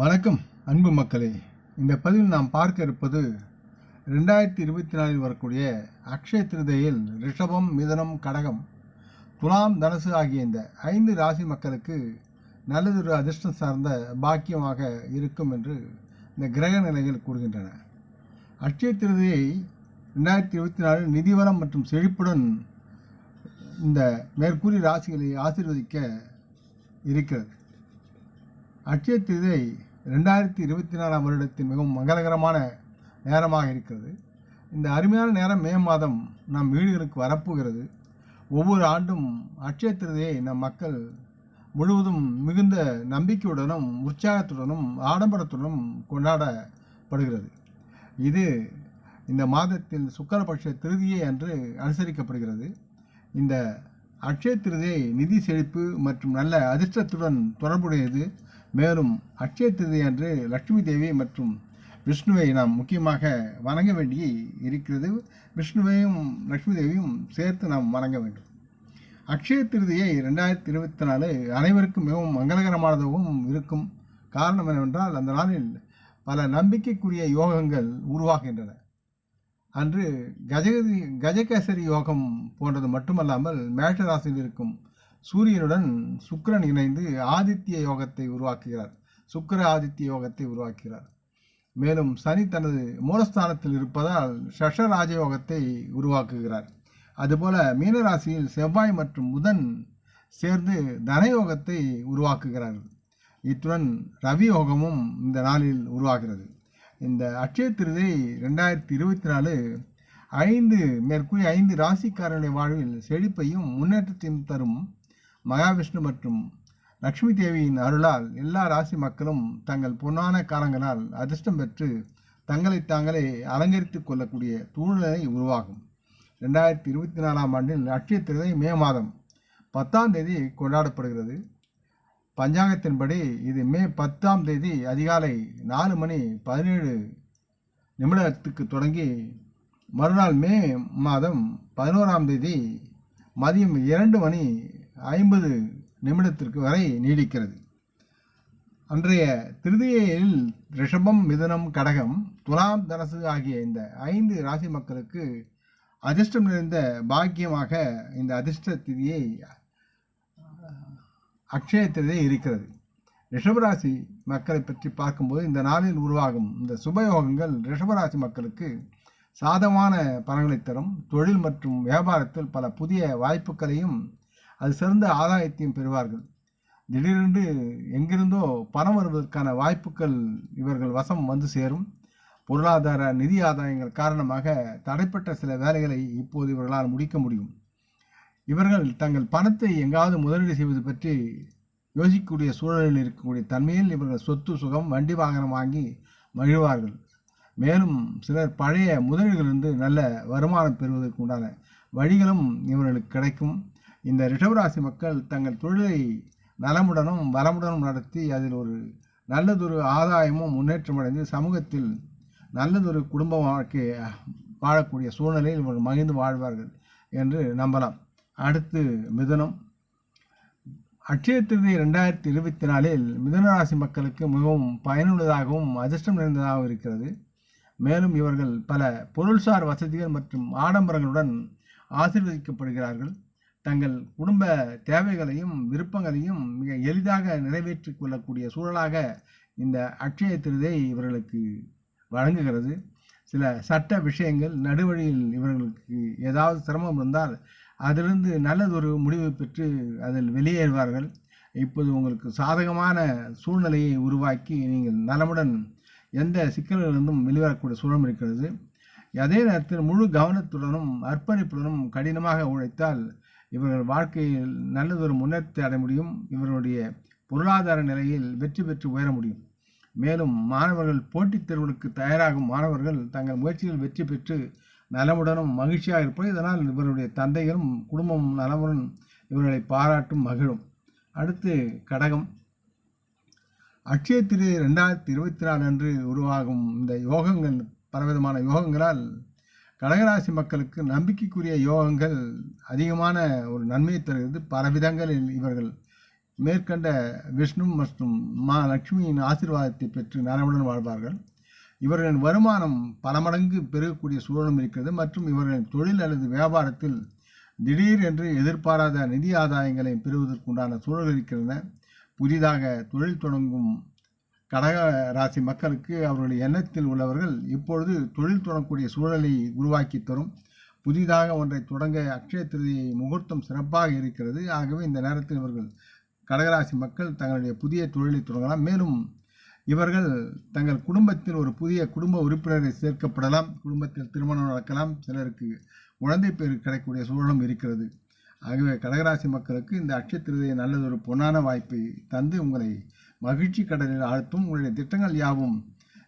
வணக்கம் அன்பு மக்களே. இந்த பதிவில் நாம் பார்க்க இருப்பது ரெண்டாயிரத்தி இருபத்தி நாலில் வரக்கூடிய அக்ஷய திருதையில் ரிஷபம் மிதனம் கடகம் துலாம் தனுசு ஆகிய இந்த ஐந்து ராசி மக்களுக்கு நல்லதொரு அதிர்ஷ்டம் சார்ந்த பாக்கியமாக இருக்கும் என்று இந்த கிரக நிலைகள் கூறுகின்றன. அக்ஷய திருதையை ரெண்டாயிரத்தி இருபத்தி நாலில் நிதிவளம் மற்றும் செழிப்புடன் இந்த மேற்கூறிய ராசிகளை ஆசீர்வதிக்க இருக்கிறது. அட்சய திருதை ரெண்டாயிரத்தி இருபத்தி நாலாம் வருடத்தின் மிகவும் மங்களகரமான நேரமாக இருக்கிறது. இந்த அருமையான நேரம் மே மாதம் நம் வீடுகளுக்கு வரப்போகிறது. ஒவ்வொரு ஆண்டும் அட்சய திருதையை நம் மக்கள் முழுவதும் மிகுந்த நம்பிக்கையுடனும் உற்சாகத்துடனும் ஆடம்பரத்துடனும் கொண்டாடப்படுகிறது. இது இந்த மாதத்தில் சுக்கரபட்ச திருதியை அன்று அனுசரிக்கப்படுகிறது. இந்த அட்சய திருதை நிதி செழிப்பு மற்றும் நல்ல அதிர்ஷ்டத்துடன் தொடர்புடையது மேலும் அக்ஷய திருதை அன்று லட்சுமி தேவி மற்றும் விஷ்ணுவை நாம் முக்கியமாக வணங்க வேண்டி இருக்கிறது. விஷ்ணுவையும் லட்சுமி தேவியும் சேர்த்து நாம் வணங்க வேண்டும். அக்ஷய திருதியை ரெண்டாயிரத்தி இருபத்தி நாலு அனைவருக்கும் மிகவும் மங்களகரமானதாகவும் இருக்கும். காரணம் என்னவென்றால் அந்த நாளில் பல நம்பிக்கைக்குரிய யோகங்கள் உருவாகின்றன. அன்று கஜகதி கஜகேசரி யோகம் போன்றது மட்டுமல்லாமல் மேஷராசியில் இருக்கும் சூரியனுடன் சுக்கரன் இணைந்து ஆதித்ய யோகத்தை உருவாக்குகிறார். சுக்கர ஆதித்ய யோகத்தை உருவாக்குகிறார். மேலும் சனி தனது மூலஸ்தானத்தில் இருப்பதால் ஷஷ ராஜயோகத்தை உருவாக்குகிறார். அதுபோல மீனராசியில் செவ்வாய் மற்றும் புதன் சேர்ந்து தனயோகத்தை உருவாக்குகிறார்கள் இத்துடன் ரவி யோகமும் இந்த நாளில் உருவாகிறது. இந்த அட்சய திருதை ரெண்டாயிரத்தி இருபத்தி நாலு ஐந்து மேற்கூறிய ஐந்து ராசிக்காரர்களுடைய வாழ்வில் செழிப்பையும் முன்னேற்றத்தையும் தரும் மகாவிஷ்ணு மற்றும் லக்ஷ்மி தேவியின் அருளால் எல்லா ராசி மக்களும் தங்கள் பொன்னான காலங்களால் அதிர்ஷ்டம் பெற்று தங்களை தாங்களே அலங்கரித்துக் கொள்ளக்கூடிய சூழ்நிலை உருவாகும். ரெண்டாயிரத்தி இருபத்தி நாலாம் ஆண்டில் அட்சய திருதை மே மாதம் பத்தாம் தேதி கொண்டாடப்படுகிறது. பஞ்சாங்கத்தின்படி இது மே பத்தாம் தேதி அதிகாலை நாலு மணி பதினேழு நிமிடத்துக்கு தொடங்கி மறுநாள் மே மாதம் பதினோராம் தேதி மதியம் இரண்டு மணி ஐம்பது நிமிடத்திற்கு வரை நீடிக்கிறது. அன்றைய திருதியில் ரிஷபம் மிதுனம் கடகம் துலாம் தனசு ஆகிய இந்த ஐந்து ராசி மக்களுக்கு அதிர்ஷ்டம் நிறைந்த பாக்கியமாக இந்த அதிர்ஷ்ட திதியை அக்ஷய திதியை இருக்கிறது. ரிஷபராசி மக்களை பற்றி பார்க்கும்போது இந்த நாளில் உருவாகும் இந்த சுபயோகங்கள் ரிஷபராசி மக்களுக்கு சாதமான பலன்களை தரும். தொழில் மற்றும் வியாபாரத்தில் பல புதிய வாய்ப்புகளையும் அது சிறந்த ஆதாயத்தையும் பெறுவார்கள். திடீரென்று எங்கிருந்தோ பணம் வருவதற்கான வாய்ப்புகள் இவர்கள் வசம் வந்து சேரும். பொருளாதார நிதி ஆதாயங்கள் காரணமாக தடைப்பட்ட சில வேலைகளை இப்போது இவர்களால் முடிக்க முடியும். இவர்கள் தங்கள் பணத்தை எங்காவது முதலீடு செய்வது பற்றி யோசிக்கக்கூடிய சூழலில் இருக்கக்கூடிய தன்மையில் இவர்கள் சொத்து சுகம் வண்டி வாகனம் வாங்கி மகிழ்வார்கள். மேலும் சிலர் பழைய முதலீடுகளிலிருந்து நல்ல வருமானம் பெறுவதற்கு உண்டான வழிகளும் இவர்களுக்கு கிடைக்கும். இந்த ரிஷபராசி மக்கள் தங்கள் தொழிலை நலமுடனும் வளமுடனும் நடத்தி அதில் ஒரு நல்லதொரு ஆதாயமும் முன்னேற்றம் அடைந்து சமூகத்தில் நல்லதொரு குடும்ப வாழ்க்கை வாழக்கூடிய சூழ்நிலையில் இவர்கள் மகிழ்ந்து வாழ்வார்கள் என்று நம்பலாம். அடுத்து மிதனம். அட்சய திருதி ரெண்டாயிரத்தி இருபத்தி நாலில் மிதனராசி மக்களுக்கு மிகவும் பயனுள்ளதாகவும் அதிர்ஷ்டம் நிறைந்ததாகவும் இருக்கிறது. மேலும் இவர்கள் பல பொருள்சார் வசதிகள் மற்றும் ஆடம்பரங்களுடன் ஆசீர்வதிக்கப்படுகிறார்கள். தங்கள் குடும்ப தேவைகளையும் விருப்பங்களையும் மிக எளிதாக நிறைவேற்றி கொள்ளக்கூடிய சூழலாக இந்த அட்சய திருதை இவர்களுக்கு வழங்குகிறது. சில சட்ட விஷயங்கள் நடுவழியில் இவர்களுக்கு ஏதாவது சிரமம் இருந்தால் அதிலிருந்து நல்லதொரு முடிவு பெற்று அதில் வெளியேறுவார்கள். இப்போது உங்களுக்கு சாதகமான சூழ்நிலையை உருவாக்கி நீங்கள் நலமுடன் எந்த சிக்கல்களிலிருந்தும் வெளிவரக்கூடிய சூழல் இருக்கிறது. அதே நேரத்தில் முழு கவனத்துடனும் அர்ப்பணிப்புடனும் கடினமாக உழைத்தால் இவர்கள் வாழ்க்கையில் நல்லதொரு முன்னேற்றத்தை அடைய முடியும். இவர்களுடைய பொருளாதார நிலையில் வெற்றி பெற்று உயர முடியும். மேலும் மாணவர்கள் போட்டித் தேர்வுகளுக்கு தயாராகும் மாணவர்கள் தங்கள் முயற்சியில் வெற்றி பெற்று நலமுடனும் மகிழ்ச்சியாக இருப்பது இதனால் இவருடைய தந்தைகளும் குடும்பமும் நலமுடன் இவர்களை பாராட்டும் மகிழும். அடுத்து கடகம். அட்சய திரு ரெண்டாயிரத்தி இருபத்தி நாலு அன்று உருவாகும் இந்த யோகங்கள் பலவிதமான யோகங்களால் கடகராசி மக்களுக்கு நம்பிக்கைக்குரிய யோகங்கள் அதிகமான ஒரு நன்மையை தருகிறது. பல விதங்களில் இவர்கள் மேற்கண்ட விஷ்ணு மற்றும் மா லட்சுமியின் ஆசீர்வாதத்தை பெற்று நலமுடன் வாழ்வார்கள். இவர்களின் வருமானம் பல மடங்கு பெருகக்கூடிய சூழலும் இருக்கிறது. மற்றும் இவர்களின் தொழில் அல்லது வியாபாரத்தில் திடீர் என்று எதிர்பாராத நிதி ஆதாயங்களை பெறுவதற்குண்டான சூழல் இருக்கின்றன. புதிதாக தொழில் தொடங்கும் கடக ராசி மக்களுக்கு அவர்களுடைய எண்ணத்தில் உள்ளவர்கள் இப்பொழுது தொழில் தொடங்கக்கூடிய சூழலை உருவாக்கி தரும். புதிதாக ஒன்றை தொடங்க அக்ஷய திருதியை முகூர்த்தம் சிறப்பாக இருக்கிறது. ஆகவே இந்த நேரத்தில் இவர்கள் கடகராசி மக்கள் தங்களுடைய புதிய தொழிலை தொடங்கலாம். மேலும் இவர்கள் தங்கள் குடும்பத்தில் ஒரு புதிய குடும்ப உறுப்பினரை சேர்க்கப்படலாம். குடும்பத்தில் திருமணம் நடக்கலாம். சிலருக்கு குழந்தை பேர் கிடைக்கக்கூடிய சூழலும் இருக்கிறது. ஆகவே கடகராசி மக்களுக்கு இந்த அக்ஷய திருதியை நல்லதொரு பொன்னான வாய்ப்பை தந்து உங்களை மகிழ்ச்சி கடலில் ஆழ்த்தும். உங்களுடைய திட்டங்கள் யாவும்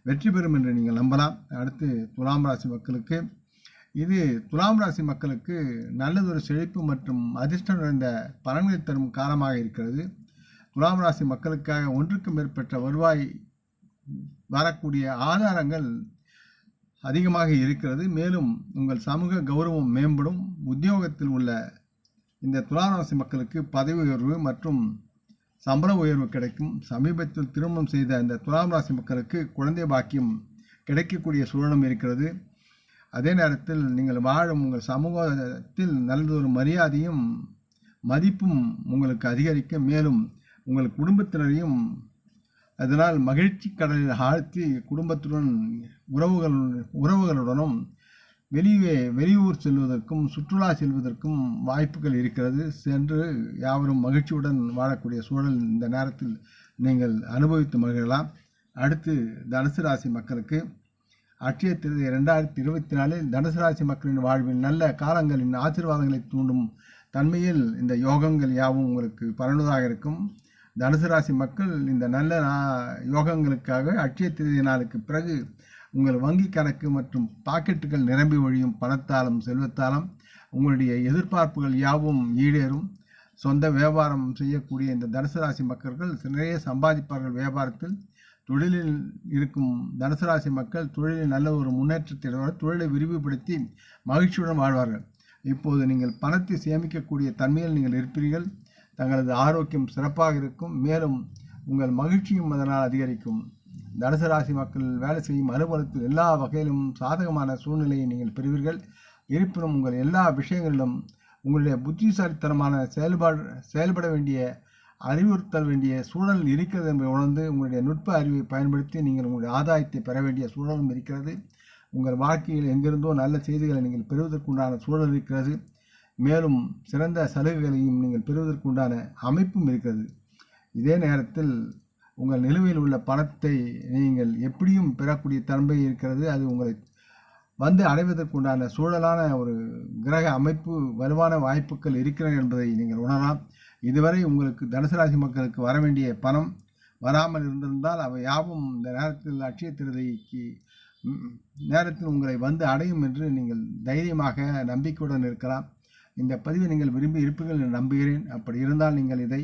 வெற்றி பெறும் என்று நீங்கள் நம்பலாம். அடுத்து துலாம் ராசி மக்களுக்கு. இது துலாம் ராசி மக்களுக்கு நல்லதொரு செழிப்பு மற்றும் அதிர்ஷ்டம் நிறைந்த பலன்களை தரும் காலமாக இருக்கிறது. துலாம் ராசி மக்களுக்காக ஒன்றுக்கு மேற்பட்ட வருவாய் வரக்கூடிய ஆதாரங்கள் அதிகமாக இருக்கிறது. மேலும் உங்கள் சமூக கௌரவம் மேம்படும். உத்தியோகத்தில் உள்ள இந்த துலாம் ராசி மக்களுக்கு பதவி உயர்வு மற்றும் சம்பள உயர்வு கிடைக்கும். சமீபத்தில் திருமணம் செய்த இந்த துலாம் ராசி மக்களுக்கு குழந்தை பாக்கியம் கிடைக்கக்கூடிய சூழலும் இருக்கிறது. அதே நேரத்தில் நீங்கள் வாழும் உங்கள் சமூகத்தில் நல்லதொரு மரியாதையும் மதிப்பும் உங்களுக்கு அதிகரிக்கும் மேலும் உங்கள் குடும்பத்தினரையும் அதனால் மகிழ்ச்சி கடலில் ஆழ்த்தி குடும்பத்துடன் உறவுகள் உறவுகளுடனும் வெளியே வெளியூர் செல்வதற்கும் சுற்றுலா செல்வதற்கும் வாய்ப்புகள் இருக்கிறது. சென்று யாவரும் மகிழ்ச்சியுடன் வாழக்கூடிய சூழல் இந்த நேரத்தில் நீங்கள் அனுபவித்து மகிழலாம். அடுத்து தனுசு ராசி மக்களுக்கு. அட்சய திருதி ரெண்டாயிரத்தி இருபத்தி நாலில் தனுசு ராசி மக்களின் வாழ்வில் நல்ல காலங்களின் ஆசீர்வாதங்களை தூண்டும் தன்மையில் இந்த யோகங்கள் யாவும் உங்களுக்கு பலனுதாக இருக்கும். தனுசு ராசி மக்கள் இந்த நல்ல யோகங்களுக்காக அட்சய திருதி நாளுக்கு பிறகு உங்கள் வங்கி கணக்கு மற்றும் பாக்கெட்டுகள் நிரம்பி ஒழியும் பணத்தாலும் செல்வத்தாலும் உங்களுடைய எதிர்பார்ப்புகள் யாவும் ஈடேறும். சொந்த வியாபாரம் செய்யக்கூடிய இந்த தனுசு ராசி மக்கள்கள் நிறைய சம்பாதிப்பார்கள் வியாபாரத்தில். தொழிலில் இருக்கும் தனுசு ராசி மக்கள் தொழிலில் நல்ல ஒரு முன்னேற்றத்தை தொழிலை விரிவுபடுத்தி மகிழ்ச்சியுடன் வாழ்வார்கள். இப்போது நீங்கள் பணத்தை சேமிக்கக்கூடிய தன்மையில் நீங்கள் இருப்பீர்கள். தங்களது ஆரோக்கியம் சிறப்பாக இருக்கும். மேலும் உங்கள் மகிழ்ச்சியும் அதனால் அதிகரிக்கும். தனுசு ராசி மக்கள் வேலை செய்யும் அலுவலகத்தில் எல்லா வகையிலும் சாதகமான சூழ்நிலையை நீங்கள் பெறுவீர்கள். இருப்பினும் உங்கள் எல்லா விஷயங்களிலும் உங்களுடைய புத்திசாலித்தனமான செயல்பாடு செயல்பட வேண்டிய அறிவுறுத்தல் வேண்டிய சூழல் இருக்கிறது என்பதை உணர்ந்து உங்களுடைய நுட்ப அறிவை பயன்படுத்தி நீங்கள் உங்களுடைய ஆதாயத்தை பெற வேண்டிய சூழலும் இருக்கிறது. உங்கள் வாழ்க்கையில் எங்கிருந்தோ நல்ல செய்திகளை நீங்கள் பெறுவதற்குண்டான சூழல் இருக்கிறது. மேலும் சிறந்த சலுகைகளையும் நீங்கள் பெறுவதற்குண்டான அமைப்பும் இருக்கிறது. இதே நேரத்தில் உங்கள் நிலுவையில் உள்ள பணத்தை நீங்கள் எப்படியும் பெறக்கூடிய தன்மை இருக்கிறது. அது உங்களை வந்து அடைவதற்குண்டான சூழலான ஒரு கிரக அமைப்பு வலுவான வாய்ப்புகள் இருக்கிறது என்பதை நீங்கள் உணரலாம். இதுவரை உங்களுக்கு தனுசு ராசி மக்களுக்கு வர வேண்டிய பணம் வராமல் இருந்திருந்தால் அவை யாவும் இந்த நேரத்தில் அட்சய திருதைக்கு நேரத்தில் உங்களை வந்து அடையும் என்று நீங்கள் தைரியமாக நம்பிக்கையுடன் இருக்கலாம். இந்த பதிவை நீங்கள் விரும்பி இருப்பீர்கள் என்று நம்புகிறேன். அப்படி இருந்தால் நீங்கள் இதை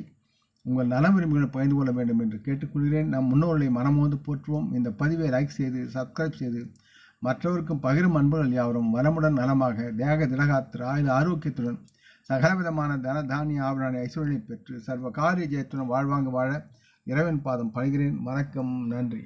உங்கள் நல விரும்புகளை பகிர்ந்து கொள்ள வேண்டும் என்று கேட்டுக்கொள்கிறேன். நம் முன்னோர்களை மனமோந்து போற்றுவோம். இந்த பதிவை லைக் செய்து சப்ஸ்கிரைப் செய்து மற்றவருக்கும் பகிரும் அன்புகள் யாவரும் வளமுடன் நலமாக தேக திலகாத்திர ஆயுத ஆரோக்கியத்துடன் சகலவிதமான தன தானிய ஆபரண ஐஸ்வர்யை பெற்று சர்வ காரிய ஜெயத்துடன் வாழ்வாங்க வாழ இறைவன் பாதம் பணிகிறேன். வணக்கம் நன்றி.